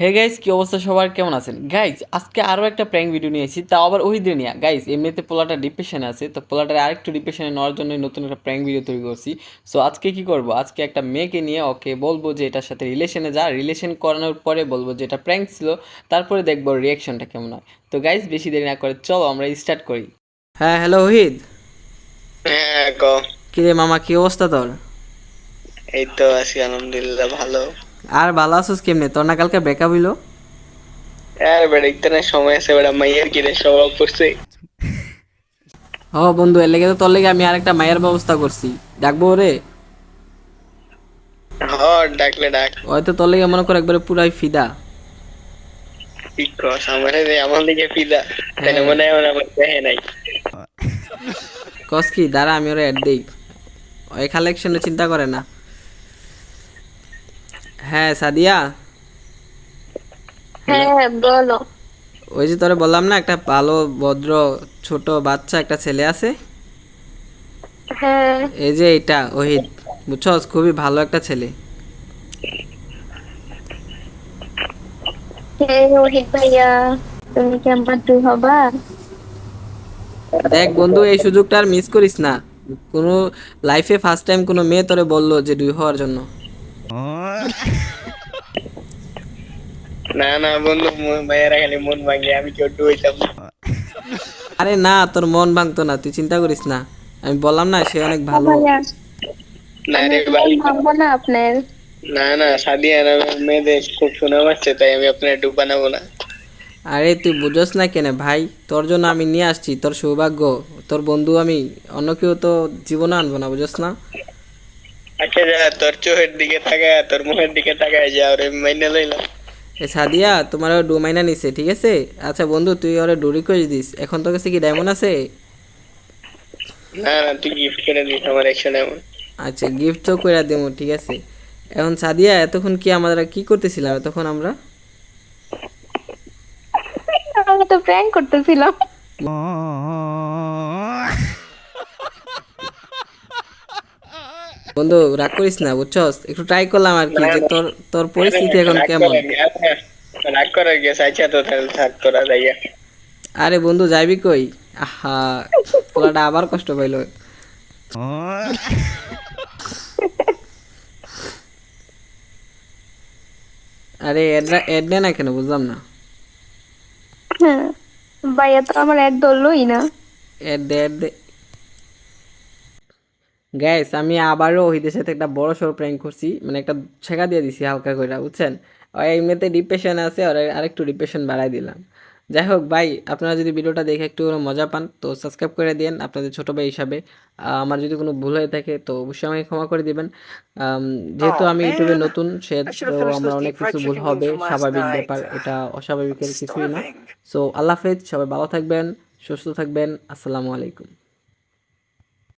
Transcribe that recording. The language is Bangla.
হে গাইস কি অবস্থা সবার? কেমন আছেন? গাইস আজকে আরও একটা প্র্যাঙ্ক ভিডিও নিয়েছি তা আবার ওহিদের নিয়ে গাইস এমনিতে পোলাটা ডিপ্রেশনে আছে তো পোলাটার আরেকটু ডিপ্রেশনে নেওয়ার জন্য নতুন একটা প্র্যাঙ্ক ভিডিও তৈরি করছি। সো আজকে কি করব? আজকে একটা মেয়েকে নিয়ে ওকে বলব যে এটার সাথে রিলেশনে যা। রিলেশন করানোর পরে বলব যে এটা প্র্যাঙ্ক ছিল। তারপরে দেখব রিয়াকশনটা কেমন হয়। তো গাইস বেশি দেরি না করে চলো আমরা স্টার্ট করি। হ্যাঁ হ্যালো ওহিদ হ্যাঁ ক কিরে মামা কি অবস্থা তোর? এই তো আছি আলহামদুলিল্লাহ ভালো। আর ভালো আছিস কেমনে? তোর না কালকে ব্রেকআপ হইল? আর বেড়া ইতে সময় আছে বেড়া মাইয়ের কিনে স্বভাব করছে? ও বন্ধু এর লেগে তো তোর লেগে আমি আরেকটা মায়ের ব্যবস্থা করছি। ডাকবো রে হ ডাকলে ডাক। হয়তো তোর লেগে মনে কর একবারে পুরাই ফিদা। ঠিক আমার যে আমার দিকে পিদা তাহলে মনে হয় আমার নাই। কস কি দাঁড়া আমি ওরা অ্যাড দিই। ওই কালেকশনে চিন্তা করে না। হ্যাঁ সাদিয়া। হ্যাঁ বলো। ওই যে তোরে বললাম না একটা ভালো ভদ্র ছোট বাচ্চা একটা ছেলে আছে? হ্যাঁ। এই যে এটা ওহিদ বুঝছস? খুবই ভালো একটা ছেলে। হ্যাঁ ভাইয়া তুমি কি আমার তুই হবা? দেখ বন্ধু এই সুযোগটা আর মিস করিস না। কোনো লাইফে ফার্স্ট টাইম কোনো মেয়ে তোরে বলল যে দুই হওয়ার জন্য। না না বন্ধু মন- মায়েরা খালি মন ভাঙে আমি কেউ ডুইতাম আরে না তোর মন ভাঙতো না তুই চিন্তা করিস না। আমি বললাম না সে অনেক ভালো। না রে ভাই। না আপনার। না না মেয়েদের খুব সুনাম আছে তাই আমি আপনার ডুব বানাবো না। আরে তুই বুঝোস না কেন ভাই? তোর জন্য আমি নিয়ে আসছি তোর সৌভাগ্য। তোর বন্ধু আমি অন্য কেউ তো জীবনে আনব না বুঝোস না? আচ্ছা যা তোর চোখের দিকে তাকায় তোর মুখের দিকে তাকায় যা ওরে মাইনে লইলাম। এ সাদিয়া তোমার ডু মাইনা নিছে ঠিক আছে? আচ্ছা বন্ধু তুই ওরে ডু রিকোয়েস্ট দিস। এখন তোর কাছে কি ডায়মন্ড আছে? না না তুই গিফট করে দিস আমার একশো এমন আচ্ছা গিফট তো করে দেবো ঠিক আছে? এখন সাদিয়া এতক্ষণ কি আমরা কি করতেছিলাম তখন আমরা? আমি তো প্র্যাঙ্ক করতেছিলাম। বন্ধু রাগ করিস না বুঝছস? একটু ট্রাই করলাম আর কি যে তোর তোর পরিস্থিতি এখন কেমন? গে- আচ্ছা, রাগ করার গেছে আচ্ছা তো তাহলে থাক তোরা যাইয়া। আরে বন্ধু যাইবি কই? আহা পোলাটা আবার কষ্ট পাইলো। আরে এড- এড না কেন বুঝলাম না। হ্যাঁ ভাইয়া তো আমার এড ধরলোই না। এড দে এড দে। গ্যাস আমি আবারও ওহিদের সাথে একটা বড় সড়ো প্র্যাঙ্ক করছি। মানে একটা ছেঁকা দিয়ে দিছি হালকা করে বুঝছেন? ওই এমনিতে ডিপ্রেশন আছে আর আরেকটু ডিপ্রেশন বাড়াই দিলাম। যাই হোক ভাই আপনারা যদি ভিডিওটা দেখে একটু মজা পান তো সাবস্ক্রাইব করে দিন আপনাদের ছোট ভাই হিসাবে। আমার যদি কোনো ভুল হয়ে থাকে তো অবশ্যই আমাকে ক্ষমা করে দিবেন। যেহেতু আমি ইউটিউবে নতুন সে তো আমরা অনেক কিছু ভুল হবে স্বাভাবিক ব্যাপার এটা অস্বাভাবিকের কিছুই না। সো আল্লাহ হাফেজ সবাই ভালো থাকবেন সুস্থ থাকবেন আসসালামু আলাইকুম।